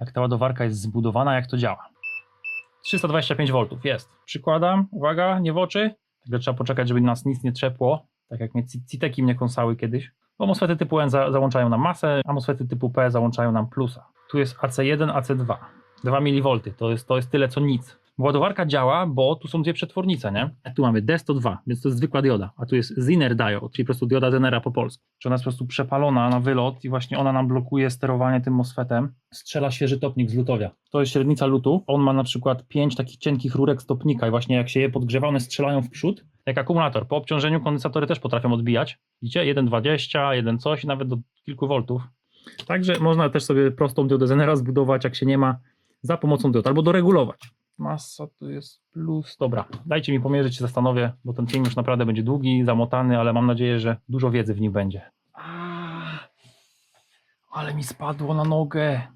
jak ta ładowarka jest zbudowana, jak to działa. 325 V jest. Przykładam, uwaga, nie w oczy. Także trzeba poczekać, żeby nas nic nie trzepło, tak jak mnie ci- citeki mnie kąsały kiedyś. Bo MOSFETy typu N za, załączają nam masę, a MOSFETy typu P załączają nam plusa. Tu jest AC1, AC2. 2 mV, to jest, to jest tyle co nic. Ładowarka działa, bo tu są dwie przetwornice, nie? Tu mamy D102, więc to jest zwykła dioda, a tu jest Zener diode, czyli po prostu dioda Zenera po polsku. Czy ona jest po prostu przepalona na wylot i właśnie ona nam blokuje sterowanie tym MOSFETem. Strzela świeży topnik z lutowia. To jest średnica lutu. On ma na przykład pięć takich cienkich rurek stopnika i właśnie jak się je podgrzewa, one strzelają w przód. Jak akumulator. Po obciążeniu kondensatory też potrafią odbijać. Widzicie? 1,20, 1 coś, nawet do kilku voltów. Także można też sobie prostą diodę Zenera zbudować, jak się nie ma, za pomocą diod, albo doregulować. Masa to jest plus. Dobra, dajcie mi pomierzyć, się zastanowię, bo ten film już naprawdę będzie długi, zamotany, ale mam nadzieję, że dużo wiedzy w nim będzie. Ale mi spadło na nogę.